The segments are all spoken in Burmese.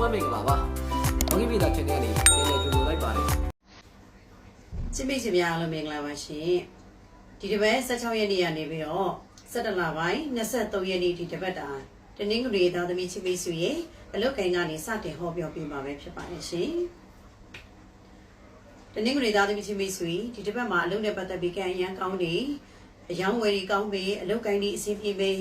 မမင်္ဂလာပါ။ဘောဂီမီတာချန်နယ်လေးပြန်လည်ကြိုဆိုလိုက်ပါတယ်ချစ်မိတ်ဆွေများအားလုံးမင်္ဂလာပါရှင်ဒီတစ်ပတ်16ရက်နေ့ကနေပြီးတော့17လပိုင်း23ရက်နေ့ဒီတစ်ပတ်တာတနင်္ဂနွေသားသမီးချစ်မိတ်ဆွေရဲ့အလုတ်ကိုင်းကနေစတင်ဟောပြောပြမှာပဲဖြစ်ပါတယ်ရှင်တနင်္ဂနွေသားသမီးချစ်မိတ်ဆွေဒီတစ်ပတ်မှာအလုတ်နဲ့ပတ်သက်ပြီးကံအရန်ကောင်းနေအယောင်းဝယ်ကြီးကောင်းပြီအလုတ်ကိုင်းဒီအဆင်ပြေပြီ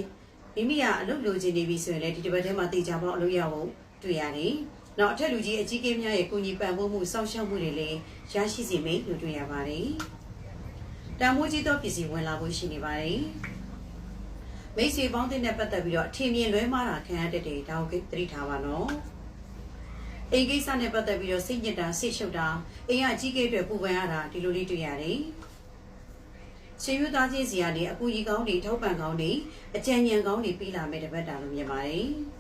မိမိကအလုတ်လိုချင်နေပြီဆိုရင်လည်းဒီတစ်ပတ်ထဲမှာတေချာပေါင်းအလုတ်ရဖို့ တွေ့ရတယ်နောက်အထက်လူကြီးအကြီးကင်းများရဲ့ကုညီပံ့ပိုးမှုစောင့်ရှောက်မှုတွေလည်းရရှိစေမယ်လို့တွေ့ရပါတယ်။တန်မိုးကြီးသောပစ္စည်းဝင်လာဖို့ရှိနေပါတယ်။မိတ်ဆွေပေါင်းတဲ့နဲ့ပတ်သက်ပြီးတော့အထင်မြင်လွဲမှားတာခံရတဲ့တဲ့ဒါကိုသတိထားပါနော်။အိမ်ကိစ္စနဲ့ပတ်သက်ပြီးတော့စိတ်ညစ်တာစိတ်ရှုပ်တာအိမ်ကအကြီးကဲအတွက်ပူပန်ရတာဒီလိုလေးတွေ့ရတယ်။ရှင်ယူသားချင်းစီကနေအကူကြီးကောင်းတွေထောက်ပံ့ကောင်းတွေအကြံဉာဏ်ကောင်းတွေပြီးလာမဲ့တပတ်တာလို့မြင်ပါတယ်။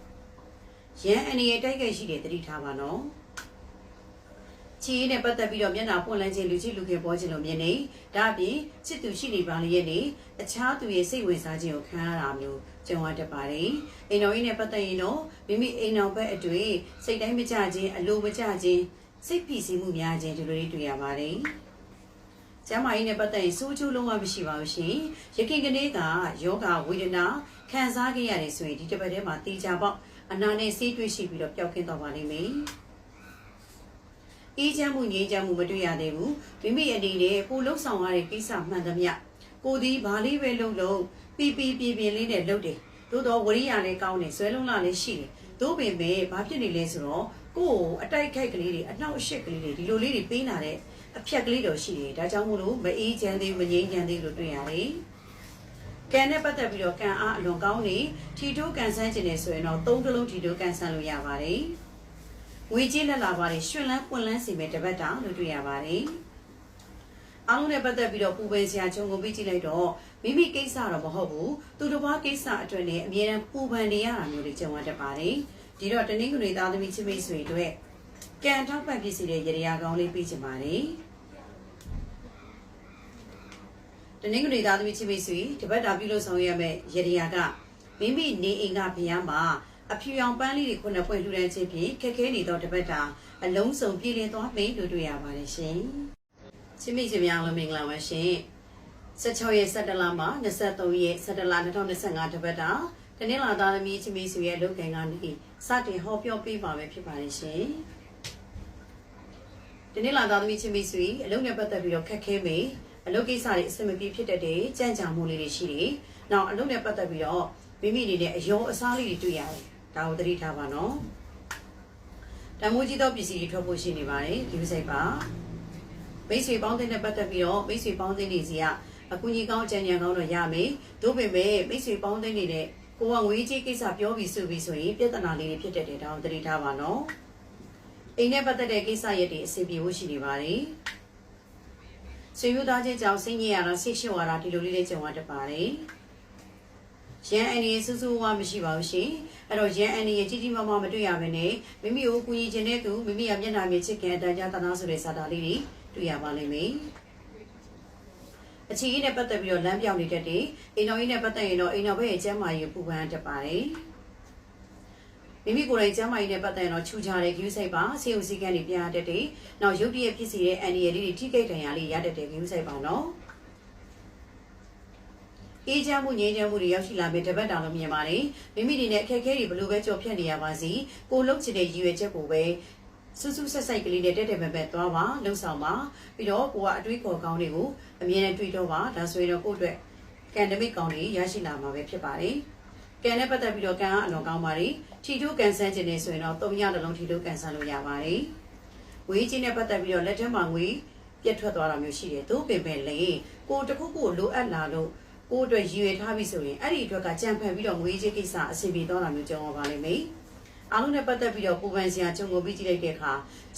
ရန်အနေနဲ့တိုက်ခိုက်ရှိတယ်သတိထားပါနော်။ချီးနဲ့ပတ်သက်ပြီးတော့မျက်နှာပွင့်လန်းခြင်းလူချင်းလူခင်ပေါ်ခြင်းလို့မြင်နေဒါအပြင်ချစ်သူရှိနေပါလေရဲ့နေအခြားသူရဲ့စိတ်ဝင်စားခြင်းကိုခံရတာမျိုးကြုံရတတ်ပါတယ်။အိမ်တော်ကြီးနဲ့ပတ်သက်ရင်တော့မိမိအိမ်တော်ဘက်အတွေ့စိတ်တိုင်းမကြခြင်းအလိုမကြခြင်းစိတ်ဖိစီးမှုများခြင်းဒီလိုလေးတွေ့ရပါတယ်။ကျမ်းမာရေးနဲ့ပတ်သက်ရင်စိုးချိုးလုံးဝမရှိပါဘူးရှင်။ရခင်ကနေ့ကယောဂဝေဒနာခံစားခဲ့ရတယ်ဆိုရင်ဒီတစ်ပတ်ထဲမှာတေချာပေါက် အနာနဲ့ဆေးတွေ့ရှိပြီးတော့ပျောက်ကင်းသွားပါလိမ့်မယ်။အေးချမ်းမှုငြိမ်းချမ်းမှုမတွေ့ရသေးဘူး။မိမိအနေနဲ့ကိုလှုပ်ဆောင်ရတဲ့ကိစ္စမှန်သမျှကိုဒီဘာလေးပဲလုပ်လို့ပီပီပြပြင်းလေးနဲ့လုပ်တယ်။သို့တော့ဝရိယလည်းကောင်းတယ်၊ဇွဲလုံးလာလည်းရှိတယ်။သို့ပင်ပဲဘာဖြစ်နေလဲဆိုတော့ကိုယ်ကိုအတိုက်ခိုက်ကလေးတွေအနှောက်အယှက်ကလေးတွေဒီလိုလေးတွေပေးလာတဲ့အဖြက်ကလေးတော့ရှိတယ်။ဒါကြောင့်မို့လို့မအေးချမ်းသေးဘူးမငြိမ်းချမ်းသေးဘူးလို့တွေ့ရတယ်။ ကန်နဲ့ပတ်သက်ပြီးတော့ကန်အားအလွန်ကောင်းနေထီတိုးကန်ဆန်းခြင်းနေဆိုရင်တော့သုံးကလုံးထီတိုးကန်ဆန်းလို့ရပါတယ်။ငွေကြေးလက်လာပါတယ်ရွှင်လန်းပွင့်လန်းစီမဲ့တပတ်တာလို့တွေ့ရပါတယ်။အားလုံးနဲ့ပတ်သက်ပြီးတော့ပူပန်စရာခြုံငုံပြီးကြည့်လိုက်တော့မိမိကိစ္စတော့မဟုတ်ဘူးသူတစ်ပါးကိစ္စအတွက်လည်းအမြဲတမ်းပူပန်နေရတာမျိုးတွေကြုံရတတ်ပါတယ်။ဒီတော့တနင်္ဂနွေသားသမီးချင်းမိတ်ဆွေတို့ကန်ထောက်ပံ့ဖြစ်စီတဲ့ရေရာကောင်းလေးပြီးချင်ပါတယ်။ တ နင်္ဂနွေသားသမီးချင်းမိတ်ဆွေတပတ်တာပြုလို့ဆောင်ရွက်ရမယ့်ရရကမိမိနေအိမ်ကဘုရားမှာအဖြူရောင်ပန်းလေးတွေခုနှစ်ပွင့်လှူဒန်းခြင်းဖြင့်ခက်ခဲနေသောတပတ်တာအလုံးစုံပြည်လည်သွားမယ်လို့တွေ့ရပါတယ်ရှင်။ချင်းမိတ်ဆွေများအားလုံးမင်္ဂလာပါရှင်။16ရက်17လမှ23ရက်17လ2025တပတ်တာတနင်္လာသားသမီးချင်းမိတ်ဆွေရဲ့လုပ်ကံကနေစတင်ဟောပြောပေးပါမယ်ဖြစ်ပါတယ်ရှင်။ဒီနေ့လာသားသမီးချင်းမိတ်ဆွေအလုပ်နဲ့ပတ်သက်ပြီးတော့ခက်ခဲမေ အလုပ်ကိစ္စတွေအဆင်မပြေဖြစ်တတ်တယ်ကြံ့ကြာမှုလေးတွေရှိတယ်။နောက်အလုပ်နဲ့ပတ်သက်ပြီးတော့မိမိအနေနဲ့အယောအစားလေးတွေတွေ့ရတယ်။ဒါကိုသတိထားပါနော်။တမိုးကြီးသောပစ္စည်းတွေထွက်ဖို့ရှိနေပါတယ်ဒီစိတ်ပါ။မိတ်ဆွေပေါင်းတဲ့နဲ့ပတ်သက်ပြီးတော့မိတ်ဆွေပေါင်းတဲ့နေစီကအကူကြီးကောင်းကြံ့ကြံကောင်းတော့ရမယ်။သို့ပေမဲ့မိတ်ဆွေပေါင်းတဲ့နေတဲ့ကိုကငွေကြီးကိစ္စပြောပြီးဆိုပြီးဆိုရင်ပြဿနာလေးတွေဖြစ်တတ်တယ်ဒါကိုသတိထားပါနော်။အိမ်နဲ့ပတ်သက်တဲ့ကိစ္စရက်တွေအဆင်ပြေဖို့ရှိနေပါတယ်။ ဆွေမျိုးသားချင်းကြောင့်စိတ်ညစ်ရတာဆိတ်ရှုပ်ရတာဒီလိုလေးလေးကြုံရတတ်ပါတယ်။ရန်အန်ဒီစူးစူးဝါမရှိပါဘူးရှင်။အဲ့တော့ရန်အန်ဒီရဲ့ကြီးကြီးမားမားမတွေ့ရဘဲနဲ့မိမိကိုကူညီခြင်းတဲ့သူမိမိကမျက်နှာမြေချစ်ခင်အတန်ကြာတနာဆိုတဲ့စာသားလေးတွေတွေ့ရပါလိမ့်မယ်။အချီကြီးနဲ့ပတ်သက်ပြီးတော့လမ်းပြောင်းနေတတ်တယ်။အိမ်တော်ကြီးနဲ့ပတ်သက်ရင်တော့အိမ်တော်ဘက်ရဲ့ကျမ်းမာရေးပူပန်တတ်ပါတယ်။ မိမိကိုယ်တိုင်ကျမ်းမာရေးနဲ့ပတ်သက်ရင်တော့ချူချတဲ့ view site ပါဆေးဥစည်းကန်းတွေပြရတတ်တယ်။နောက်ရုပ်တရက်ဖြစ်စီတဲ့အန်ဒီရလေးတွေထိကိတ်တန်ရာလေးရတတ်တဲ့ view site ပါနော်။အေးချမ်းမှုငြိမ်းချမ်းမှုတွေရောက်ရှိလာပြီတပတ်တောင်လို့မြင်ပါတယ်။မိမိတွေနဲ့အခက်အခဲတွေဘလို့ပဲကြော်ဖြတ်နေရပါစီ။ကိုလုံးချင်တဲ့ရည်ရွယ်ချက်ကိုပဲစူးစူးဆက်ဆိုင်ကလေးနဲ့တက်တက်ပဲပဲသွားပါလှုပ်ဆောင်ပါပြီးတော့ကိုကအတွေးခေါ်ကောင်းတွေကိုအမြဲတမ်းတွေးတော့ပါဒါဆိုရင်တော့ကိုယ့်အတွက်ကန်ဒမစ်ကောင်းတွေရရှိလာမှာပဲဖြစ်ပါတယ်။ ကန်နဲ့ပတ်သက်ပြီးတော့ကန်ကအလွန်ကောင်းပါတယ်။ထီတိုးကန်ဆန်းခြင်းနေဆိုရင်တော့၃ရတစ်လုံးထီတိုးကန်ဆန်းလို့ရပါတယ်။ဝေးချင်းနဲ့ပတ်သက်ပြီးတော့လက်ထက်မှာငွေပြတ်ထွက်သွားတာမျိုးရှိတယ်။သို့ပင်ပဲလေကိုတခုခုကိုလိုအပ်လာလို့ကိုအတွက်ရည်ရွယ်ထားပြီဆိုရင်အဲ့ဒီအတွက်ကကြံဖန်ပြီးတော့ငွေကြေးကိစ္စအဆင်ပြေသွားတာမျိုးကြောင်းပါလိမ့်မယ်။အားလုံးနဲ့ပတ်သက်ပြီးတော့ပူပန်စရာကြုံကိုပြီးကြည့်လိုက်တဲ့အခါ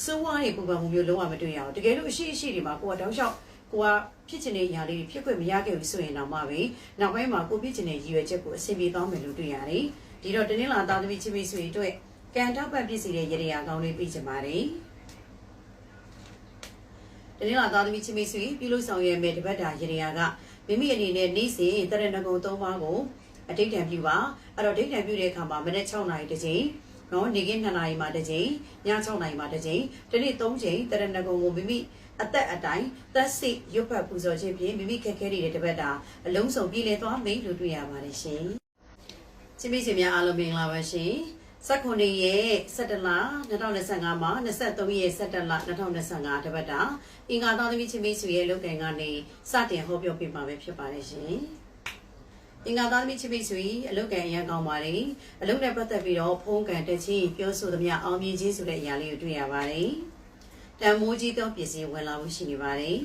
စိုးဝါးတွေပူပန်မှုမျိုးလုံးဝမတွေ့ရအောင်တကယ်လို့အရှိအရှိတွေမှာကိုကတောင်းလျှောက် ကိုကဖြစ်ချင်တဲ့အရာလေးတွေဖြစ်ခွင့်မရခဲ့ဘူးဆိုရင်တော့မှပဲနောက်ပိုင်းမှာကိုဖြစ်ချင်တဲ့ရည်ရွယ်ချက်ကိုအဆင်ပြေသွားမယ်လို့တွေ့ရတယ်။ဒီတော့တနင်္လာသားသမီးချင်းမိတ်ဆွေတို့ကန်တောက်ပတ်ပြည့်စီတဲ့ရရကောင်းလေးပြီးချင်ပါတယ်။တနင်္လာသားသမီးချင်းမိတ်ဆွေပြုလို့ဆောင်ရွက်မဲ့တပတ်တာရရကမိမိအနေနဲ့နေ့စဉ်တရဏဂုံ၃ပါးကိုအတိတ်တံပြုပါအဲ့တော့ဒိဋ္ဌံပြုတဲ့အခါမှာမနေ့6နာရီတစ်ချိန်ည နော်နေကင်း2နာရီမှတစ်ချိန်ည6နာရီမှတစ်ချိန်ဒီနေ့3ချိန်တရဏဂုံကိုမိမိအသက်အတိုင်းသက်စိရွတ်ဖတ်ပူဇော်ခြင်းဖြင့်မိမိခက်ခဲနေတဲ့တပတ်တာအလုံးစုံပြည်လည်သွားမိလို့တွေ့ရပါတယ်ရှင်။ချင်းမိတ်ဆွေများအားလုံးမင်္ဂလာပါရှင်။စက်ခွန်နေရဲ့17လ2025မှာ23ရက်17လ2025တပတ်တာအင်္ဂါသားသမီးချင်းမိတ်ဆွေရဲ့လုပ်ကံကနေစတင်ဟောပြောပြပါမယ်ဖြစ်ပါတယ်ရှင်။ အင်္ဂါသားသမီးချင်းမိတ်ဆွေအလုပ်ကံအရန်ကောင်းပါတယ်။အလုပ်နဲ့ပတ်သက်ပြီးတော့ဖုံးကံတက်ချင်းပြောဆိုသမျှအောင်မြင်ခြင်းဆိုတဲ့အရာလေးကိုတွေ့ရပါတယ်။တန်မိုးကြီးသောပစ္စည်းဝင်လာမှုရှိနေပါတယ်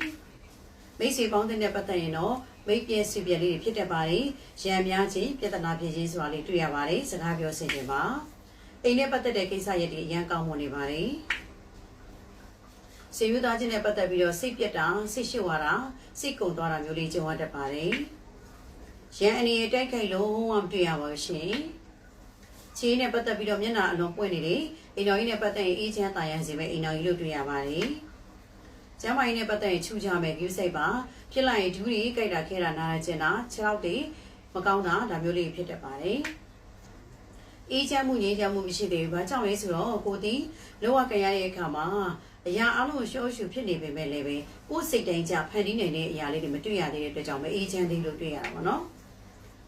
။မိတ်ဆွေပေါင်းတဲ့ပတ်သက်ရင်တော့မိတ်ပြည့်ဆွေပြည့်လေးတွေဖြစ်တတ်ပါတယ်။ရံများခြင်းပြဿနာဖြစ်ခြင်းဆိုတာလေးတွေ့ရပါတယ်။စကားပြောဆင်ခြင်းပါ။အိမ်နဲ့ပတ်သက်တဲ့ကိစ္စရပ်တွေအရန်ကောင်းမွန်နေပါတယ်။စေယူသားခြင်းနဲ့ပတ်သက်ပြီးတော့စိတ်ပြက်တာစိတ်ရှုပ်ရတာစိတ်ကုန်သွားတာမျိုးလေးကြုံရတတ်ပါတယ်။ ရန်အနေနဲ့တိုက်ခိုက်လုံးဝမတွေ့ရပါဘူးရှင်။ခြေနဲ့ပတ်သက်ပြီးတော့မျက်နှာအလွန်ပွင့်နေတယ်။အိမ်တော်ကြီးနဲ့ပတ်သက်ရင်အေးချမ်းတာရစေပဲအိမ်တော်ကြီးလို့တွေ့ရပါတယ်။ကျမ်းမာရေးနဲ့ပတ်သက်ရင်ချူကြမယ်ကျူးစိတ်ပါဖြစ်လိုက်ရင်ဒူးတွေကြိုက်တာခဲတာနားရကျင်တာခြေထောက်တွေမကောင်းတာဒါမျိုးလေးဖြစ်တတ်ပါတယ်။အေးချမ်းမှုငြိမ်းချမ်းမှုမရှိသေးဘူး။ဘာကြောင့်လဲဆိုတော့ကိုတီလောကကြရတဲ့အခါမှာအရာအလုံးရှော့ရှုဖြစ်နေပေမဲ့လည်းပဲကိုယ်စိတ်တိုင်းကြဖန်တီးနိုင်တဲ့အရာလေးတွေမတွေ့ရသေးတဲ့အတွက်ကြောင့်မအေးချမ်းသေးလို့တွေ့ရတာပေါ့နော်။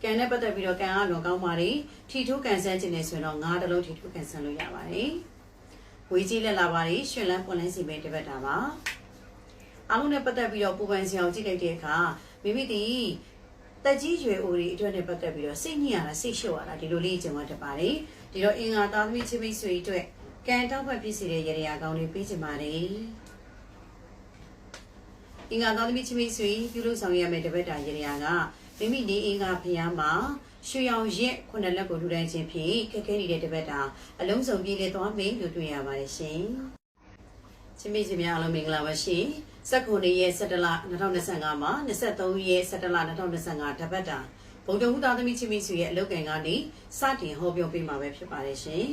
ကံနဲ့ပတ်သက်ပြီးတော့ကံအလွန်ကောင်းပါတယ်။ထီထိုးကန်ဆန်းခြင်းနဲ့ဆိုရင်တော့ငါးတစ်လုံးထီထိုးကန်ဆန်းလို့ရပါတယ်။ဝေကြီးလက်လာပါတယ်ရှင်လန်းပွန်လန်းစီမဲတစ်ပတ်တာပါ။အားလုံးနဲ့ပတ်သက်ပြီးတော့ပူပန်စရာကိုကြည့်လိုက်တဲ့အခါမိမိဒီတက်ကြီးရွယ်အိုတွေအတွက်နဲ့ပတ်သက်ပြီးတော့စိတ်ညစ်ရတာစိတ်ရှုပ်ရတာဒီလိုလေးကြုံရတတ်ပါတယ်။ဒီတော့အင်္ဂါသားသမီးချင်းမိတ်ဆွေအတွက်ကံတောက်ဖက်ဖြစ်စေတဲ့ရရကောင်းလေးပေးချင်ပါတယ်။အင်္ဂါသားသမီးချင်းမိတ်ဆွေပြုလို့ဆောင်ရမယ့်တပတ်တာရရက မိမိနေအင်္ဂါဖျားမှာရွှေရောင်ရက်ခုနှစ်လက်ကိုထူထမ်းခြင်းဖြင့်ခက်ခဲနေတဲ့တပတ်တာအလုံးစုံပြည့်လည်သွားမယ်လို့တွေ့ရပါတယ်ရှင်။ချင်းမိတ်ဆွေများအားလုံးမင်္ဂလာပါရှင်။စက်ခုနှစ်ရက်17လ2025မှာ23ရက်17လ2025တပတ်တာဗုဒ္ဓဟူသားသမီးချင်းမိတ်ဆွေရဲ့အလုပ်ကံကနေစတင်ဟောပြောပေးမှာပဲဖြစ်ပါတယ်ရှင်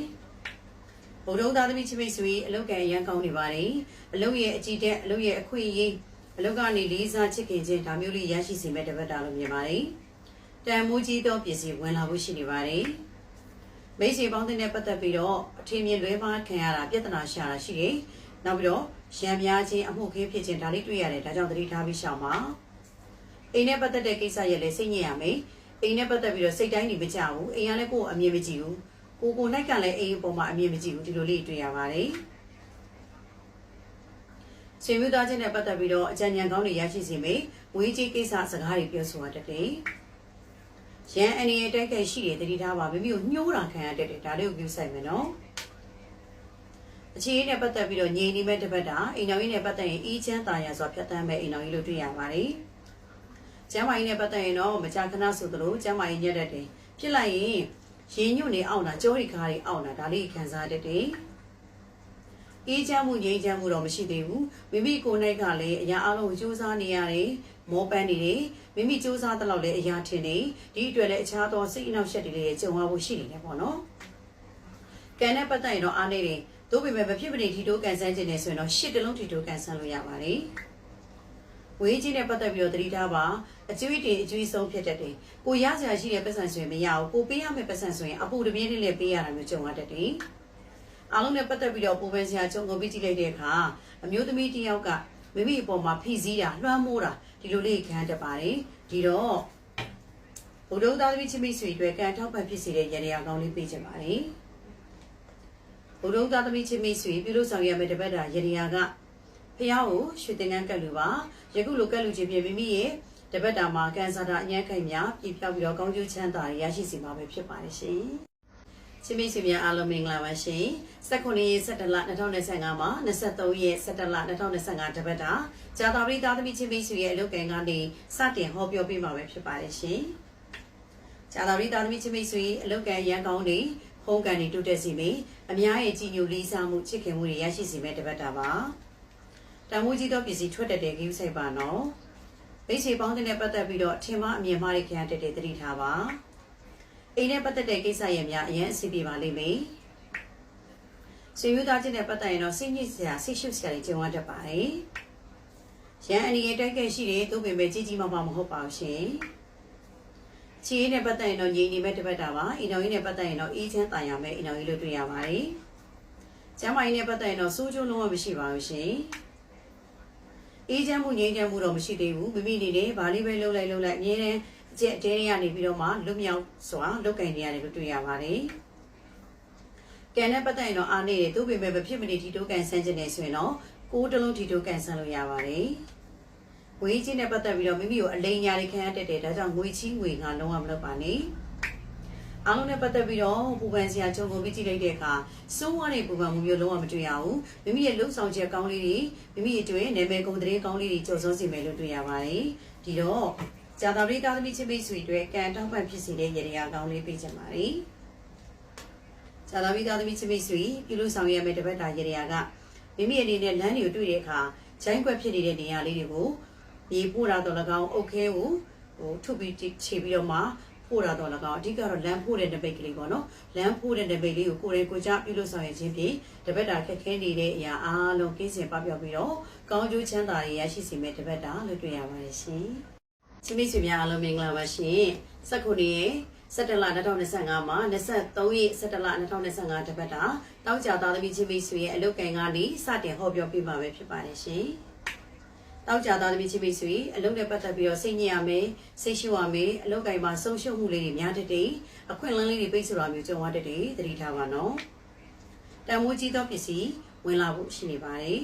။ဗုဒ္ဓဟူသားသမီးချင်းမိတ်ဆွေအလုပ်ကံရန်ကောင်းနေပါတယ်။အလုပ်ရဲ့အကြည့်တဲ့အလုပ်ရဲ့အခွင့်အရေး အလုပ်ကနေလေးစားချစ်ခင်ခြင်းဒါမျိုးလေးရရှိစေမဲ့တပတ်တာလို့မြင်ပါတယ်။တန်မိုးကြီးသောပစ္စည်းဝင်လာဖို့ရှိနေပါတယ်။မိတ်ဆွေပေါင်းတဲ့ပတ်သက်ပြီးတော့အထင်မြင်လွဲမှားခံရတာပြဿနာရှာတာရှိတယ်။နောက်ပြီးတော့ရံများခြင်းအမှုခင်းဖြစ်ခြင်းဒါလေးတွေ့ရတယ်ဒါကြောင့်သတိထားပြီးရှောင်ပါ။အိမ်နဲ့ပတ်သက်တဲ့ကိစ္စရဲ့လည်းစိတ်ညစ်ရမယ်။အိမ်နဲ့ပတ်သက်ပြီးတော့စိတ်တိုင်းနေမကြဘူး။အိမ်ကလည်းကိုယ်အမြင်မကြည့်ဘူး။ကိုကိုနိုင်ကလည်းအိမ်အပေါ်မှာအမြင်မကြည့်ဘူးဒီလိုလေးတွေ့ရပါတယ်။ ဆွေမျိုးသားချင်းနဲ့ပတ်သက်ပြီးတော့အကြံဉာဏ်ကောင်းတွေရရှိစေမယ်။ဝေးကြီးကိစ္စစကားတွေပြောဆိုရတတ်တယ်။ရန်အနေနဲ့တိုက်ခိုက်ရှိတယ်တတိထားပါမိမိကိုညှိုးတာခံရတတ်တယ်ဒါလေးကိုပြုဆိုင်မယ်နော်။အခြေအနေနဲ့ပတ်သက်ပြီးတော့ငြိမ်နေမဲ့တစ်ပတ်တာအိမ်တော်ကြီးနဲ့ပတ်သက်ရင်အီးချမ်းတာရဆိုဖြတ်တန်းမဲ့အိမ်တော်ကြီးလို့တွေ့ရပါတယ်။ကျမ်းမာရေးနဲ့ပတ်သက်ရင်တော့မကြာခဏဆိုသလိုကျမ်းမာရေးညက်တတ်တယ်။ဖြစ်လိုက်ရင်ရင်ညွတ်နေအောင်တာကြောရီကားတွေအောင်တာဒါလေးခံစားတတ်တယ်။ အေးချမ်းမှုငြိမ်းချမ်းမှုတော့မရှိသေးဘူးမိမိကိုယ်၌ကလည်းအရာအလုံးကိုစူးစမ်းနေရတယ်မောပန်းနေတယ်မိမိစူးစမ်းတဲ့လောက်လည်းအရာထင်နေဒီအတွက်လည်းအခြားသောစိတ်အနှောက်အယှက်တွေလည်းကြုံရဖို့ရှိနေတယ်ပေါ့နော်ကံနဲ့ပတ်သက်ရင်တော့အားနေတယ်သို့ပေမဲ့မဖြစ်မနေထီတိုးကန်ဆန်းခြင်းနဲ့ဆိုရင်တော့ရှစ်တလုံးထီတိုးကန်ဆန်းလို့ရပါတယ်ဝေးကြီးနဲ့ပတ်သက်ပြီးတော့တတိထားပါအကျွေးတင်အကျွေးဆုံးဖြစ်တတ်တယ်ကိုရစရာရှိတဲ့ပတ်စံဆိုရင်မရဘူးကိုပေးရမယ့်ပတ်စံဆိုရင်အပူတပြင်းလေးလည်းပေးရတာမျိုးကြုံရတတ်တယ် အားလုံးနဲ့ပတ်သက်ပြီးတော့ပုံပဲဆရာကြုံကုန်ပြီးကြည့်လိုက်တဲ့အခါအမျိုးသမီးတစ်ယောက်ကမိမိအပေါ်မှာဖိစီးတာလွှမ်းမိုးတာဒီလိုလေးခံတတ်ပါတယ်ဒီတော့ဘုဒ္ဓသားသမီးချင်းမိတ်ဆွေတွေကံထောက်ပံ့ဖြစ်စေတဲ့ရရကောင်းလေးပေးချင်ပါတယ်ဘုဒ္ဓသားသမီးချင်းမိတ်ဆွေပြုလို့ဆောင်ရမယ့်တပတ်တာရရကဖះကိုရွှေသင်္ကန်းကတ်လူပါယခုလိုကတ်လူချင်းပြမိမိရဲ့တပတ်တာမှာကန်ဆာတာအញ្ញမ်းခိုင်များပြပြောက်ပြီးတော့ကောင်းကျိုးချမ်းသာရရှိစီမှာပဲဖြစ်ပါတယ်ရှင် ချင်းမိတ်ဆွေများအားလုံးမင်္ဂလာပါရှင်။19ရက်17လ2025မှာ23ရက်17လ2025တပတ်တာဂျာတာပရိသားသမီးချင်းမိတ်ဆွေရဲ့အလုပ်ကံကနေစတင်ဟောပြောပေးမှာပဲဖြစ်ပါတယ်ရှင်။ဂျာတာပရိသားသမီးချင်းမိတ်ဆွေအလုပ်ကံရန်ကောင်းနေဖုံးကန်နေတိုးတက်စီမေအများရဲ့ကြည်ညိုလေးစားမှုချစ်ခင်မှုတွေရရှိစီမဲ့တပတ်တာပါ။တန်မိုးကြီးသောပစ္စည်းထွက်တတ်တဲ့ကိစ္စဆိုင်ပါနော်။မိတ်ဆွေပေါင်းတဲ့ပတ်သက်ပြီးတော့ထင်မအမြင်မှားတွေခံရတဲ့တတိထားပါ။ အိမ်နဲ့ပတ်သက်တဲ့ကိစ္စရဲ့များအရင်အစီပြေပါလိမ့်မယ်။ဆွေမျိုးသားချင်းနဲ့ပတ်သက်ရင်တော့စိတ်ညစ်စရာစိတ်ရှုပ်စရာတွေကြုံရတတ်ပါတယ်။ရန်အနေနဲ့တိုက်ခဲ့ရှိတယ်သို့ပေမဲ့ကြီးကြီးမားမားမဟုတ်ပါဘူးရှင်။ချီးနဲ့ပတ်သက်ရင်တော့ငြိမ်နေမဲ့တစ်ပတ်တာပါအင်တော်ကြီးနဲ့ပတ်သက်ရင်တော့အေးချမ်းတာယာမဲ့အင်တော်ကြီးလို့တွေ့ရပါတယ်ကျမ်းမာရေးနဲ့ပတ်သက်ရင်တော့စိုးကျိုးလုံးဝမရှိပါဘူးရှင်အေးချမ်းမှုငြိမ်ချမ်းမှုတော့မရှိသေးဘူးမိမိအနေနဲ့ဘာလေးပဲလှုပ်လိုက်လှုပ်လိုက်အမြဲတမ်း အကျက်အတဲတွေကနေပြီးတော့မှလွတ်မြောက်စွာလုတ်ကင်နေရတယ်လို့တွေ့ရပါတယ်ကံနဲ့ပတ်သက်ရင်တော့အားနေတယ်သူ့ပေမဲ့မဖြစ်မနေထီတိုးကန်ဆန်းခြင်းနေဆိုရင်တော့ကိုယ်တစ်လုံးထီတိုးကန်ဆန်းလို့ရပါတယ်ငွေချင်းနဲ့ပတ်သက်ပြီးတော့မိမိကိုအလိမ်ညာတွေခံရတတ်တယ်ဒါကြောင့်ငွေချင်းငွေငါလုံးဝမလုပ်ပါနဲ့အားလုံးနဲ့ပတ်သက်ပြီးတော့ပူပန်စရာကြုံကုန်ပြီးကြည့်လိုက်တဲ့အခါစိုးဝါးတဲ့ပူပန်မှုမျိုးလုံးဝမတွေ့ရဘူးမိမိရဲ့လှုပ်ဆောင်ချက်ကောင်းလေးတွေမိမိအတွင်းနာမည်ကုန်တဲ့ကောင်းလေးတွေကြော်စိုးစီမယ်လို့တွေ့ရပါတယ်ဒီတော့ ဇာတာပရိသားသမီးချင်းမိတ်ဆွေတွေကံတောက်ပံ့ဖြစ်စေတဲ့ရည်ရည်ကောင်းလေးပေးချင်ပါတယ်ဇာတာပရိသားသမီးချင်းမိတ်ဆွေပြုလို့ဆောင်ရမယ့်တပတ်တာရည်ရည်ကမိမိအနေနဲ့လမ်းတွေကိုတွေ့တဲ့အခါဂျိုင်းကွက်ဖြစ်နေတဲ့နေရာလေးတွေကိုမြေပို့တာတော့၎င်းအုတ်ခဲကိုဟိုထုတ်ပြီးခြေပြီးတော့မှပို့တာတော့၎င်းအဓိကတော့လမ်းပို့တဲ့နမိတ်ကလေးပေါ့နော်လမ်းပို့တဲ့နမိတ်လေးကိုကိုယ်တိုင်ကိုကြပြုလို့ဆောင်ရခြင်းဖြင့်တပတ်တာခက်ခဲနေတဲ့အရာအားလုံးကင်းစင်ပပျောက်ပြီးတော့ကောင်းကျိုးချမ်းသာတွေရရှိစေမယ့်တပတ်တာလို့တွေ့ရပါတယ်ရှင်။ ချင်းမိတ်ဆွေများအားလုံးမင်္ဂလာပါရှင်။စက္ခုနေရဲ့17လ2025မှာ23ရက်17လ2025တပတ်တာတောက်ကြသားသမီးချင်းမိတ်ဆွေရဲ့အလုတ်ကန်ကနေစတင်ဟောပြောပြပါမယ်ဖြစ်ပါတယ်ရှင်။တောက်ကြသားသမီးချင်းမိတ်ဆွေအလုတ်နဲ့ပတ်သက်ပြီးတော့စိတ်ညစ်ရမယ်စိတ်ရှုရမယ်အလုတ်ကန်မှာဆုံးရှုံးမှုလေးတွေများတဲ့တဲ့အခွင့်အလမ်းလေးတွေပိတ်ဆို့တာမျိုးကြုံရတဲ့တဲ့သတိထားပါနော်တန်မိုးကြီးသောပစ္စည်းဝင်လာဖို့ရှိနေပါတယ်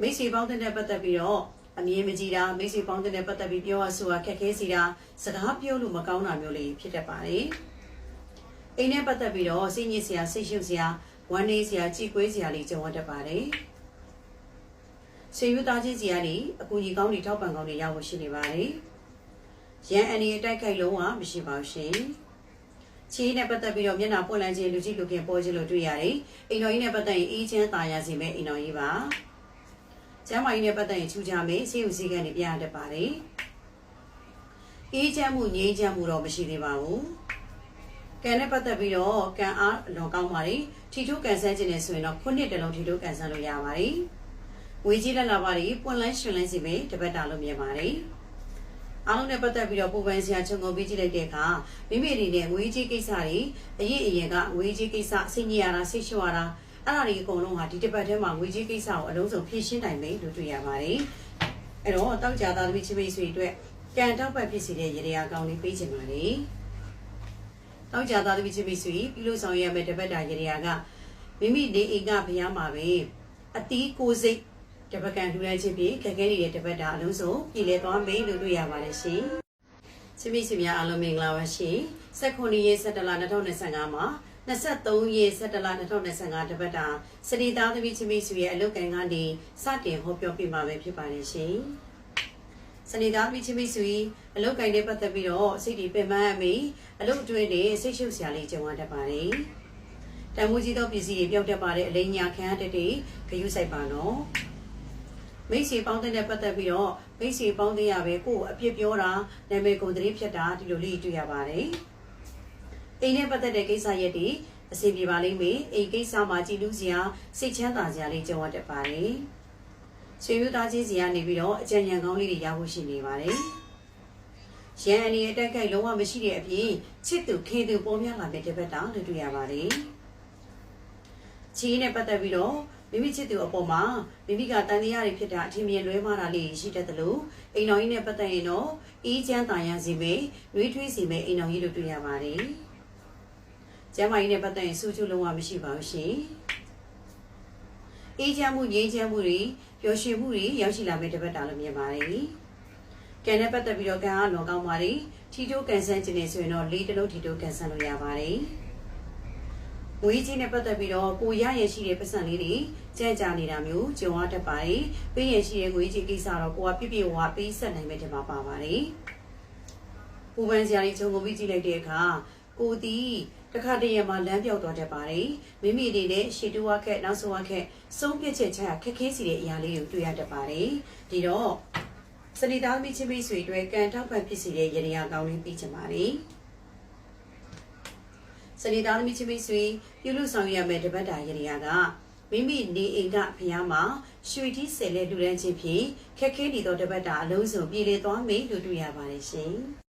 မိတ်ဆွေပေါင်းတဲ့ပတ်သက်ပြီးတော့ အမြင်မကြည့်တာမိတ်ဆွေပေါင်းတဲ့ပတ်သက်ပြီးပြောရဆိုတာခက်ခဲစီတာစကားပြောလို့မကောင်းတာမျိုးလေးဖြစ်တတ်ပါတယ်အိမ်နဲ့ပတ်သက်ပြီးတော့စိတ်ညစ်စရာစိတ်ရှုပ်စရာဝမ်းနည်းစရာကြည်ကွေးစရာလေးကြုံရတတ်ပါတယ်ဆွေယူသားချင်းစီကနေအကူကြီးကောင်းတွေထောက်ပံ့ကောင်းတွေရဖို့ရှိနေပါတယ်ရန်အန်ဒီအတိုက်ခိုက်လုံးဝမရှိပါဘူးရှင်ချီးနဲ့ပတ်သက်ပြီးတော့မျက်နှာပွင့်လန်းခြင်းလူကြီးလူခင်ပေါ်ခြင်းလို့တွေ့ရတယ်အိမ်တော်ကြီးနဲ့ပတ်သက်ရင်အေးချမ်းသာရစေမယ့်အိမ်တော်ကြီးပါ ကျမ်းမာရေးနဲ့ပတ်သက်ရင်ချူကြမယ်ဆေးဥစည်းကနေပြရတတ်ပါတယ်အေးချမ်းမှုငြိမ်းချမ်းမှုတော့မရှိသေးပါဘူးကံနဲ့ပတ်သက်ပြီးတော့ကံအားအလွန်ကောင်းပါတယ်ထီထိုးကန်ဆန်းခြင်းနဲ့ဆိုရင်တော့ခုနှစ်တလုံးထီထိုးကန်ဆန်းလို့ရပါတယ်ဝေကြီးလက်လာပါတွေပွင့်လန်းရှင်လန်းစီပဲတပတ်တာလို့မြင်ပါတယ်အားလုံးနဲ့ပတ်သက်ပြီးတော့ပူပန်စရာခြုံငုံပြီးကြည့်လိုက်တဲ့အခါမိမိအနေနဲ့ငွေကြီးကိစ္စတွေအရေးအရင်ကငွေကြီးကိစ္စစိတ်ညစ်ရတာစိတ်လျှော့ရတာ အဲ့ဒါတွေအကုန်လုံးဟာဒီတစ်ပတ်ထဲမှာငွေကြီးကိစ္စကိုအလုံးစုံဖြည့်ရှင်းနိုင်မယ်လို့တွေ့ရပါတယ်အဲ့တော့တောက်ကြသားသမီးချင်းမိတ်ဆွေအတွက်ကံတောက်ပတ်ဖြစ်စီတဲ့ရေရာကောင်းလေးပေးချင်ပါတယ်တောက်ကြသားသမီးချင်းမိတ်ဆွေပြုလို့ဆောင်ရမယ့်တပတ်တာရေရာကမိမိနေအိမ်ကဘုရားမှာပဲအတီးကိုစိတ်တပတ်ကန်ထူလိုက်ခြင်းဖြင့်ခက်ခဲနေတဲ့တပတ်တာအလုံးစုံပြည်လဲသွားမယ်လို့တွေ့ရပါတယ်ရှင်။ချင်းမိတ်ဆွေများအားလုံးမင်္ဂလာပါရှင်။19ရက်17လ2025မှာ 23ရက်17လ2025တပတ်တာစတိသားသမီးချင်းမိတ်ဆွေရဲ့အလုပ်ကိုင်ကနေစတင်ဟောပြောပြမှာပဲဖြစ်ပါတယ်ရှင်။စနေသားသမီးချင်းမိတ်ဆွေအလုပ်ကိုင်နဲ့ပတ်သက်ပြီးတော့စိတ်ဒီပင်ပန်းရမေအလုပ်အတွင်းနဲ့စိတ်ရှုပ်စရာလေးကြုံရတတ်ပါတယ်။တန်မိုးကြီးသောပစ္စည်းတွေပျောက်တတ်ပါတယ်အလိညာခံရတဲ့တွေဂယုစိုက်ပါနော်။မိတ်ဆွေပေါင်းတဲ့နဲ့ပတ်သက်ပြီးတော့မိတ်ဆွေပေါင်းတဲ့ရပဲကို့အပြစ်ပြောတာနာမည်ကုန်သတင်းဖြစ်တာဒီလိုလေးတွေ့ရပါတယ် အိမ်နဲ့ပတ်သက်တဲ့ကိစ္စရက်တွေအစီပြေပါလိမ့်မယ်အိမ်ကိစ္စမှာကြည်လူစရာစိတ်ချမ်းသာစရာလေးကြုံရတတ်ပါတယ်ဆွေမျိုးသားချင်းစီကနေပြီးတော့အကြံဉာဏ်ကောင်းလေးတွေရဖို့ရှိနေပါတယ်ရန်အနေအတက်ကိုက်လုံးဝမရှိတဲ့အပြင်ချစ်သူခင်သူပေါ်များလာတဲ့တစ်ပတ်တောင်လို့တွေ့ရပါတယ်ချီးနဲ့ပတ်သက်ပြီးတော့မိမိချစ်သူအပေါ်မှာမိမိကတန်တရားတွေဖြစ်တာအထင်မြင်လွဲမှားတာလေးရှိတတ်တယ်လို့အိမ်တော်ကြီးနဲ့ပတ်သက်ရင်တော့အေးချမ်းသာရစီမယ်၊နှွေးထွေးစီမယ်အိမ်တော်ကြီးလို့တွေ့ရပါတယ်။ ကျမ်းမာရေးနဲ့ပတ်သက်ရင်စူးကျူးလုံးဝမရှိပါဘူးရှင်။အေးချမ်းမှုငြိမ်းချမ်းမှုတွေပျော်ရွှင်မှုတွေရောက်ရှိလာမယ့်တပတ်တာလို့မြင်ပါတယ်။ကံနဲ့ပတ်သက်ပြီးတော့ကံအားလောကောင်းပါတယ်။ထီတိုးကန်ဆန်းခြင်းနေဆိုရင်တော့လေးတလုံးထီတိုးကန်ဆန်းလို့ရပါတယ်။ငွေကြီးနဲ့ပတ်သက်ပြီးတော့ကိုရရရှိတဲ့ပတ်စံလေးတွေကြဲကြနေတာမျိုးကြုံရတတ်ပါတယ်။ပေးရရှိတဲ့ငွေကြီးကိစ္စတော့ကိုကပြပြဝါပေးဆက်နိုင်မယ့်တင်ပါပါပါတယ်။ပူပန်စရာလေးခြုံငုံပြီးကြည့်လိုက်တဲ့အခါ ကိုတီတခါတည်းရမှာလမ်းပြောက်သွားတတ်ပါတယ်။မိမိအနေနဲ့ရှေတူဝါခက်နောက်ဆုံးဝါခက်ဆုံးဖြတ်ချက်ချခက်ခဲစီတဲ့အရာလေးကိုတွေ့ရတတ်ပါတယ်။ဒီတော့စနေသားမိချင်းမိတ်ဆွေတွေကံထောက်ပံ့ဖြစ်စီတဲ့ရည်ရည်ကောင်းလေးပြီးချင်ပါတယ်။စနေသားသမီးချင်းမိတ်ဆွေပြုလို့ဆောင်ရမယ့်တပတ်တာရည်ရကမိမိနေအိမ်ကဖျားမှာရွှေကြီးဆယ်လဲလူရန်ချင်းဖြင့်ခက်ခဲနေသောတပတ်တာအလုံးစုံပြည်လေသွားမယ်လို့တွေ့ရပါတယ်ရှင်